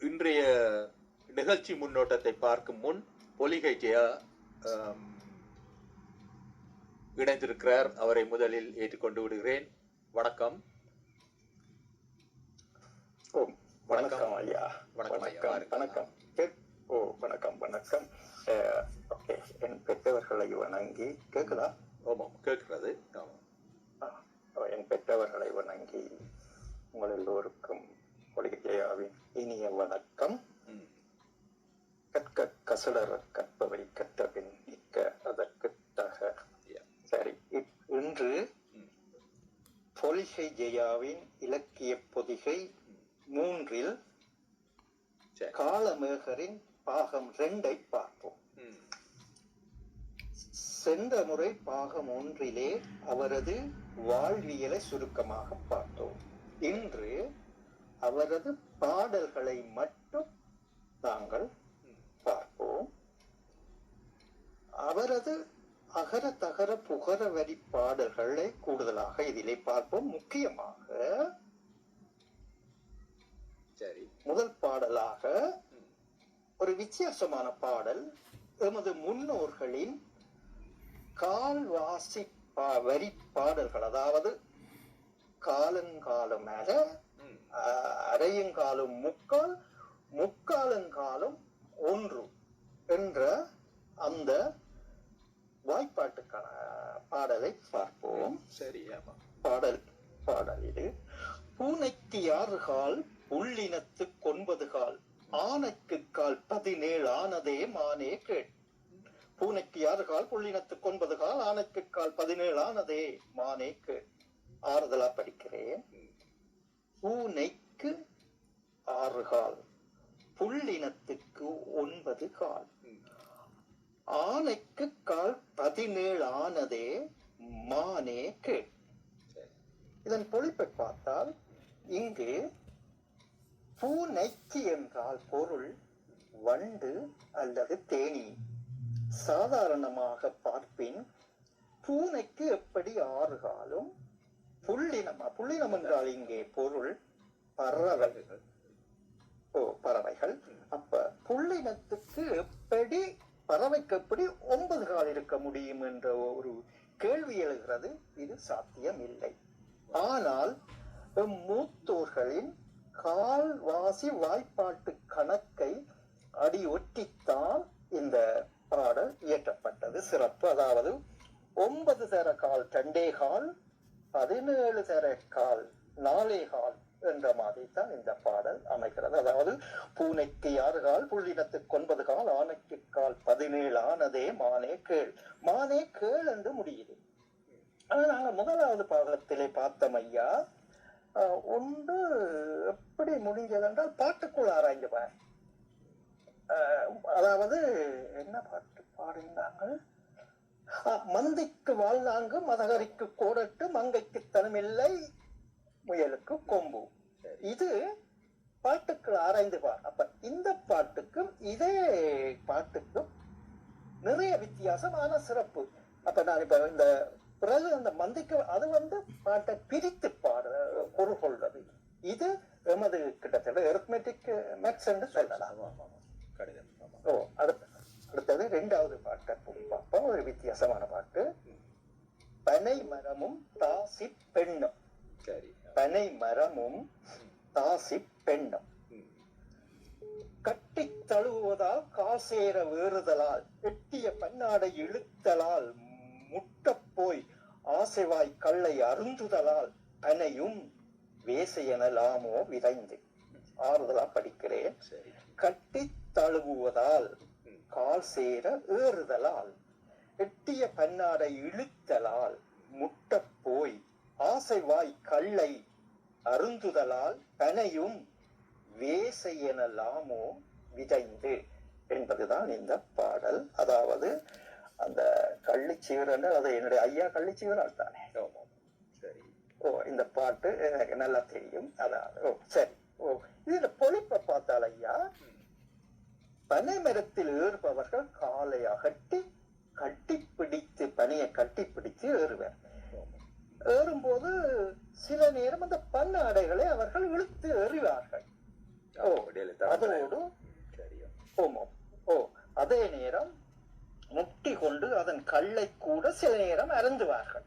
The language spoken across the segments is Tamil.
இன்றைய நிகழ்ச்சி முன்னோட்டத்தை பார்க்கும் முன் பொலிகை ஜெயா இணைந்திருக்கிறார். அவரை முதலில் ஏற்றுக்கொண்டு விடுகிறேன். வணக்கம். ஓ வணக்கம் ஐயா. வணக்கம் ஐயா. வணக்கம். வணக்கம். கே- ஓ வணக்கம் வணக்கம். ஓகே. என் பெற்றவர்களை வணங்கி கேக்குதா? ஆமாம் கேட்கிறது. ஆமாம். என் பெற்றவர்களை வணங்கி உங்கள் எல்லோருக்கும் ஒளிஜயாவின் இனிய வணக்கம். கற்க கசடர கற்பவை கற்றபின் நிற்க அதற்கு தக. சரி இன்று பொலிகை ஜெயாவின் இலக்கிய பொதிகை மூன்றில் காலமேகரின் பாகம் ரெண்டை பார்ப்போம். சென்ற முறை பாகம் ஒன்றிலே அவரது வாழ்வியலை சுருக்கமாக பார்த்தோம். இன்று அவரது பாடல்களை மட்டும் நாங்கள் பார்ப்போம். அவரது அகர தகர புகர வரி பாடல்களை கூடுதலாக இதிலே பார்ப்போம். முக்கியமாக சரி. முதல் பாடலாக ஒரு வித்தியாசமான பாடல். எமது முன்னோர்களின் கால்வாசி பா- வரி பாடல்கள். அதாவது காலங்காலமாக அரையங்காலம் முக்கால் முக்காலங்காலம் ஒன்று என்ற அந்த வாய்ப்பாட்டுக்கான பாடலை பார்ப்போம். சரி ஆமாம் பாடல் பாடல் இது. பூனைக்கு ஆறு கால் புள்ளினத்து ஒன்பது கால் ஆனைக்கு கால் பதினேழு ஆனதே மானே கேட் பூனைக்கு ஆறு கால் புள்ளினத்து ஒன்பது கால் ஆனைக்கு கால் பதினேழு ஆனதே மானே கேட் ஆறுதலா படிக்கிறேன். பூனைக்கு ஆறு கால் புள்ளினத்துக்கு ஒன்பது கால். ஆனைக்கு கால் பதினேழு ஆனதே மானே கேட் இதன் பொழிப்பை பார்த்தால் இங்கு பூனைக்கு என்றால் பொருள் வண்டு அல்லது தேனி. சாதாரணமாக பார்ப்பின் பூனைக்கு எப்படி ஆறு காலும் புள்ளினம் புள்ளினம் என்றால் இங்கே பொருள் பறவைகள். ஓ பறவைகள். அப்ப புள்ளினத்துக்கு எப்படி பறவைக்கு எப்படி ஒன்பது கால் இருக்க முடியும் என்ற ஒரு கேள்வி எழுகிறது. இது சாத்தியம் இல்லை ஆனால் மூத்தோர்களின் கால்வாசி வாய்ப்பாட்டு கணக்கை அடி ஒட்டித்தான் இந்த பாடல் இயற்றப்பட்டது. சிறப்பு. அதாவது ஒன்பது தர கால் தண்டே கால் பதினேழு தர கால் நாலே கால் என்ற மாதிரி தான் இந்த பாடல் அமைகிறது. அதாவது பூனைக்கு ஆறு கால் புள்ளினத்துக்கு ஒன்பது கால் ஆனைக்கு கால் பதினேழு ஆனதே மானே கேள். மானே கேள் என்று முடியுது. ஆனால் நாங்கள் முதலாவது பாகத்திலே பார்த்தோம் ஐயா ஆஹ், ஒன்று எப்படி முடிஞ்சது என்றால் பாட்டுக்குள் ஆராய்ந்துவேன் அதாவது என்ன பாட்டு பாடினாங்க மந்திக்கு வாழ்நாங்கு மதகரிக்கு கோடட்டு மங்கைக்கு தனமில்லை முயலுக்கு கொம்பு. இது பாட்டுக்கள் ஆராய்ந்து பார். அப்ப இந்த பாட்டுக்கும் இதே பாட்டுக்கும் நிறைய வித்தியாசமான சிறப்பு. அப்ப நான் இப்ப இந்த பிறகு அந்த மந்திக்கு அது வந்து பாட்டை பிரித்து பாட பொருள் கொள்வது இது எமது கிட்டத்தட்ட எர்த்மெட்டிக் மேக்ஸ் என்று சொல்லலாம். கடிதம் ஓ அடுத்த. அடுத்தது ரெண்டாவது பாட்டை பார்ப்போம். ஒரு வித்தியாசமான பாட்டு. பனை மரமும் தாசி பெண்ணும். சரி. பனை மரமும் தாசி பெண்ணும். ம், கட்டித் தழுவுவதால் காசேர வேறுதலால் எட்டிய பன்னாடை இழுத்தலால் முட்டப் போய் ஆசைவாய் கள்ளை அருந்துதலால் அனையும் வேசையெனலாமோ விரைந்து. ஆறுதலா படிக்கிறேன். சரி. கட்டித் தழுவுவதால் கால் சேர ஏறுதலால் எட்டிய பன்னாடை இழுத்தலால் முட்டப் போய் ஆசைவாய் கள்ளை அருந்துதலால் பனையும் வேசை எனலாமோ விதைந்து என்பதுதான் இந்த பாடல். அதாவது அந்த கள்ளிச்சீவர் என்றால் அது என்னுடைய ஐயா கள்ளிச்சீவரால் தானே. சரி. ஓ இந்த பாட்டு எனக்கு நல்லா தெரியும். அதாவது ஓ சரி. ஓ இதுல பொழிப்பை பார்த்தால் ஐயா ம், பனை மரத்தில் ஏறுபவர்கள் காலை அகட்டி கட்டிப்பிடித்து பனையை கட்டிப்பிடித்து ஏறுவர். ஏறும்போது சில நேரம் அந்த பன்னாடைகளை அவர்கள் இழுத்து எறிவார்கள். அதோடு ஓமம் ஓ. அதே நேரம் முட்டி கொண்டு அதன் கல்லை கூட சில நேரம் அருந்துவார்கள்.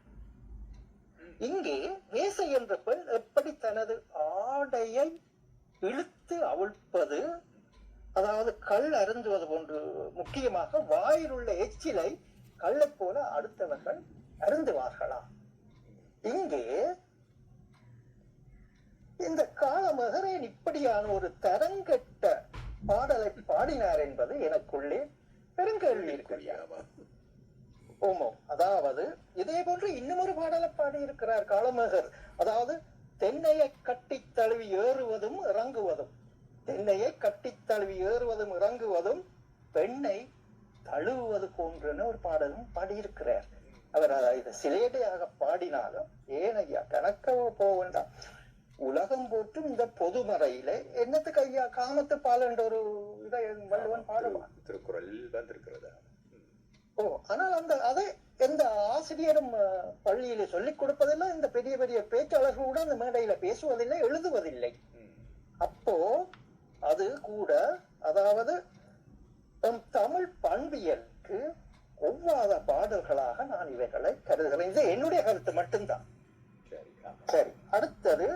இங்கே மேசை என்ற பெண் எப்படி தனது ஆடையை இழுத்து அவிழ்ப்பது அதாவது கல் அருந்துவது போன்று முக்கியமாக வாயில் உள்ள எச்சிலை கல்லை போல அடுத்தவர்கள் அருந்துவார்களா? இங்கே இந்த காலமகரேன் இப்படியான ஒரு தரங்கெட்ட பாடலை பாடினார் என்பது எனக்குள்ளே பெருங்கல்வி இருக்கிறது. ஓமோ அதாவது இதே போன்று இன்னும் ஒரு பாடலை பாடியிருக்கிறார் காலமகர். அதாவது தென்னையை கட்டித் தழுவி ஏறுவதும் இறங்குவதும். தென்னையை கட்டித் தழுவி ஏறுவதும் இறங்குவதும் பெண்ணை தழுவுவது போன்றன ஒரு பாடலும் பாடியிருக்கிறார் அவர் இதை சிலேடையாக பாடினாலும் ஏன் ஐயா கணக்க போக வேண்டாம் உலகம் போற்றும் இந்த பொதுமறையிலே என்னத்துக்கு ஐயா காமத்து பால் என்ற ஒரு இதை வள்ளுவன் பாடுவான் திரு- திருக்குறளில் வந்திருக்கிறதா. ஓ ஆனால் அந்த அதை எந்த ஆசிரியரும் பள்ளியிலே சொல்லிக் கொடுப்பதில்லை இந்த பெரிய பெரிய பேச்சாளர்கள் கூட அந்த மேடையில பேசுவதில்லை எழுதுவதில்லை. அப்போ அது கூட அதாவது நம் தமிழ் பண்பியலுக்கு ஒவ்வாத பாடல்களாக நான் இவைகளை கருதுகிறேன். இது என்னுடைய கருத்து மட்டும்தான். சரி அடுத்தது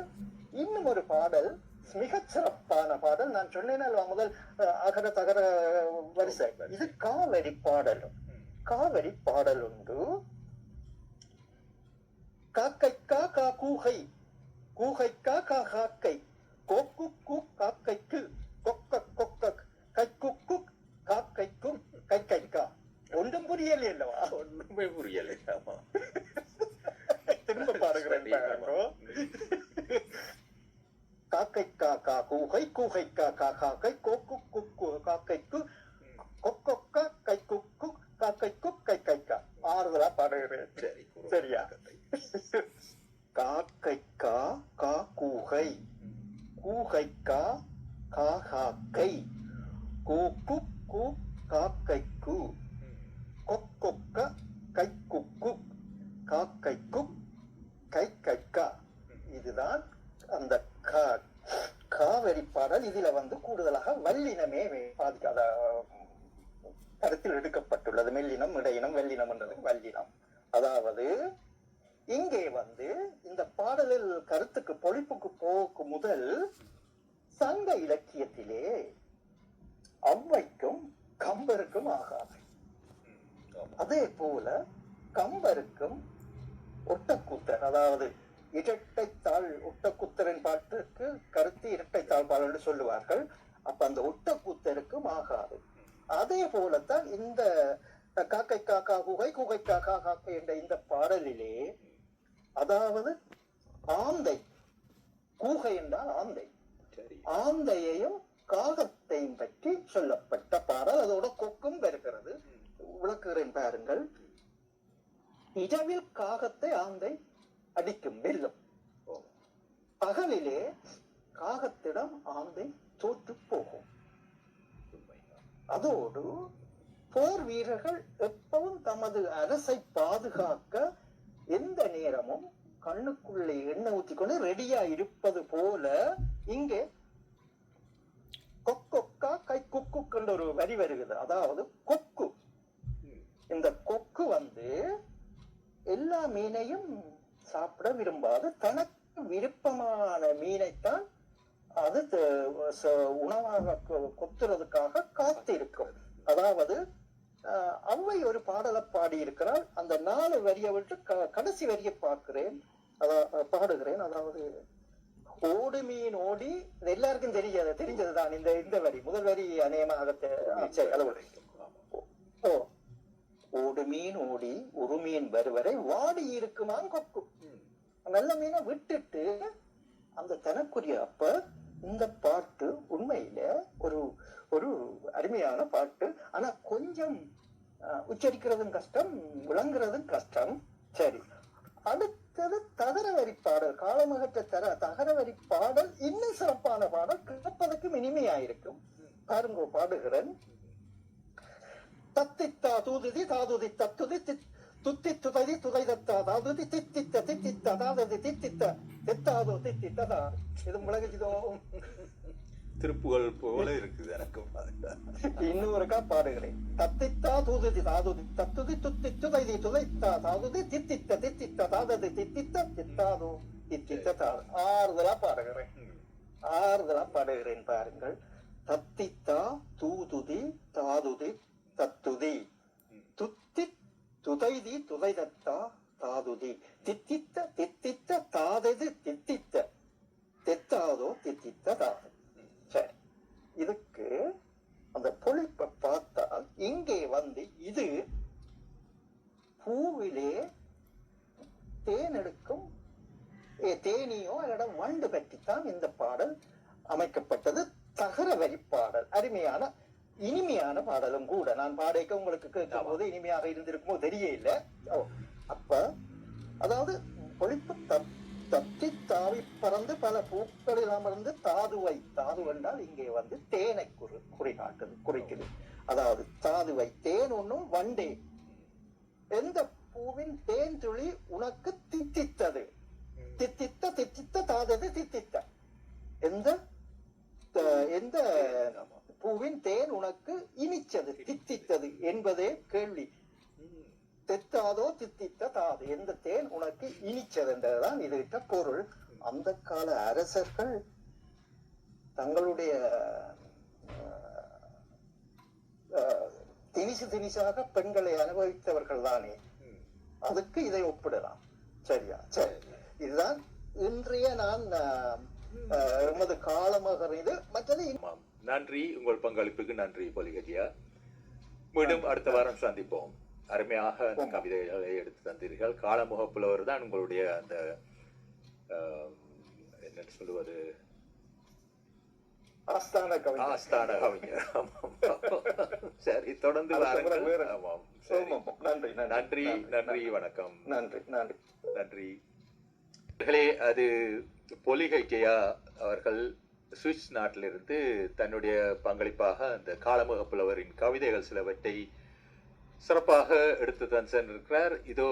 இன்னும் ஒரு பாடல் மிகச் சிறப்பான பாடல். நான் சொன்னேன் அல்லவா முதல் அகர தகர வரிசை. இது காவிரி பாடலும் ம். காவிரி பாடல் உண்டு. காக்கைக்கா கா கூகை கூகைக்கா கா காக்கை. கொக்கு கு காக்கைக்கு கொக்க கொக்க கை குக்கு காக்கைக்கும் கை கைக்கா ஒன்றும் புரியல அல்லவா ஒண்ணுமே புரியலை ஆமா. திரும்ப பாடுகிறேன் சரி, ஆமா. பாருங்கோ. காக்கைக்கா கா கூகை கூகைக்கா கா காக்கை கொக்கு குக்கு காக்கைக்கு கொக்கொக்க கை குக்கு காக்கைக்கு கை கைக்கா ஆறுதலா பாடுகிறேன் சரி சரியா? காக்கைக்கா கா கூகை கூகைக்கா கா கூ கு கூ காக்கைக்கு ம் குக்கு காக்கைக்கு கை கைக்கா இதுதான் அந்த கா- காவிரி பாடல் இதுல வந்து கூடுதலாக வல்லினமே வே- பாதிக்காத கருத்தில் எடுக்கப்பட்டுள்ளது மெல்லினம் இடையினம் வெள்ளினம் என்றது வல்லினம் அதாவது இங்கே வந்து இந்த பாடலில் கருத்துக்கு பொழிப்புக்கு போக்கு முதல் சங்க இலக்கியத்திலே ஔவைக்கும் கம்பருக்கும் ஆகாது ம். ஆமா அதே போல கம்பருக்கும் ஒட்டக்கூத்தர் அதாவது இரட்டைத்தாள் ஒட்டக்கூத்தரின் பாட்டுக்கு கருத்து இரட்டைத்தாள் பாடல் என்று சொல்லுவார்கள். அப்ப அந்த ஒட்டக்கூத்தருக்கும் ஆகாது. அதே போலத்தான் இந்த காக்கை காக்கா குகை குகை காக்கா காக்கை என்ற இந்த பாடலிலே அதாவது ஆந்தை கூகை என்றால் ஆந்தை. ஆந்தையையும் காகத்தையும் பற்றி சொல்லப்பட்ட பாடல் அதோட கொக்கும் பெறுகிறது. விளக்குகிறேன் பாருங்கள். இரவில் காகத்தை ஆந்தை அடிக்கும் வெல்லும். பகலிலே காகத்திடம் ஆந்தை தோற்று போகும். அதோடு போர் வீரர்கள் எப்பவும் தமது அரசை பாதுகாக்க எந்த நேரமும் கண்ணுக்குள்ளே எண்ணெய் ஊற்றிக்கொண்டு ரெடியா இருப்பது போல இங்கே கொக்கொக்கா கை குக்குன்ற ஒரு வரி வருகிறது. அதாவது கொக்கு. இந்த கொக்கு வந்து எல்லா மீனையும் சாப்பிட விரும்பாது. தனக்கு விருப்பமான மீனைத்தான் அது உணவாக கொத்துறதுக்காக காத்திருக்கும். அதாவது ஔவை ஒரு பாடலை பாடி இருக்கிறார் அந்த நாலு வரியை விட்டு கடைசி வரியை பார்க்கிறேன். அதா- பாடுகிறேன். அதாவது ஓடு மீன் ஓடி இது எல்லாருக்கும் தெரியாது தெரிஞ்சதுதான். இந்த இந்த வரி முதல் வரி அநேகமாக. ஆமா. ஓ ஓடு மீன் ஓடி ஒரு மீன் வருவரை வாடி இருக்குமாம் கொக்கு. ம். நல்ல மீனை விட்டுட்டு அந்த தனக்குரிய அப்ப இந்த பாட்டு உண்மையில ஒரு ஒரு அருமையான பாட்டு. ஆனா கொஞ்சம் உச்சரிக்கிறதும் கஷ்டம் விளங்குறதும் கஷ்டம். சரி. அடுத்தது தகரவரி பாடல். காலமகற்ற தர தகரவரி பாடல் இன்னும் சிறப்பான பாடல். கேட்பதற்கும் இனிமையாயிருக்கும். பாருங்க பாடுகிறேன். தத்தித்தா தூதுதி தாதுதி தத்துதி தித்- துத்தி துததி துதைதத்தா தாதுதி தித்தித்த தித்தித்த தாததி தித்தித்த தித்தாதோ தித்தித்த தாது இது முழகிதோ திருப்புகள் போல இருக்குது எனக்கும் இன்னொருக்கா பாடுகிறேன் தத்தித்தா தூதுதி தாதுதி தத்துதி துத்தி துதைதி துதைத்தா தாதுதி தித்தித்த தித்தித்த தாததி தித்தித்த தித்தாது தித்தித்த தாது ஆறுதலா பாடுகிறேன். ஆறுதலா பாடுகிறேன் பாருங்கள் தத்தித்தா தூதுதி தாதுதி தத்துதி துத்தி துதைதி துதைதத்தா தாதுதி தித்தித்த தித்தித்த தாதது தித்தித்த தெத்தாதோ தித்தித்த தாது சரி இதுக்கு அந்த பொழிப்பை பார்த்தால் இங்கே வந்து இது பூவிலே தேன் எடுக்கும் ஏ, தேனீயோ அல்லது வண்டு பற்றித்தான் இந்த பாடல் அமைக்கப்பட்டது தகர வரி பாடல் அருமையான இனிமையான பாடலும் கூட நான் பாடைக்க உங்களுக்கு கேட்கும் போது இனிமையாக இருந்திருக்குமோ தெரிய இல்ல. ஓ, அப்ப அதாவது பொழிப்பு தப்- தாவி பறந்து பல பூக்களில் அமர்ந்து தாதுவை தாது என்றால் இங்கே வந்து தேனை குறி குறிகாட்டுது குறிக்குது. அதாவது தாதுவை தேன் ஒண்ணும் வண்டே. எந்த பூவின் தேன் துளி உனக்கு தித்தித்தது? தித்தித்த தித்தித்த தாதது தித்தித்த. எந்த எந்த. பூவின் தேன் உனக்கு இனிச்சது தித்தித்தது என்பதே கேள்வி. தெத்தாதோ தித்தித்த தாது எந்த தேன் உனக்கு இனிச்சது என்றதுதான் இதுகிட்ட பொருள். அந்த கால அரசர்கள் தங்களுடைய திணிசு திணிசாக பெண்களை அனுபவித்தவர்கள் தானே. அதுக்கு இதை ஒப்பிடலாம். சரியா? சரி. இதுதான் இன்றைய நான் எமது காலமாக இது. மற்றது நன்றி. உங்கள் பங்களிப்புக்கு நன்றி பொலிகஜியா மீண்டும் அடுத்த வாரம் சந்திப்போம். அருமையாக அந்த கவிதைகளை எடுத்து தந்தீர்கள். காலமுக புலவர் தான் உங்களுடைய அந்த என்ன சொல்லுவது? ஆஸ்தான கவிஞர். ஆஸ்தான கவிஞர். சரி தொடர்ந்து. ஆமாம். நன்றி நன்றி. நன்றி வணக்கம். நன்றி நன்றி. நன்றி. அது பொலிகை ஜெயா அவர்கள் சுவிஸ் நாட்டிலிருந்து தன்னுடைய பங்களிப்பாக அந்த காலமுக புலவரின் கவிதைகள் சிலவற்றை சிறப்பாக எடுத்து தான் சென்றிருக்கிறார். இதோ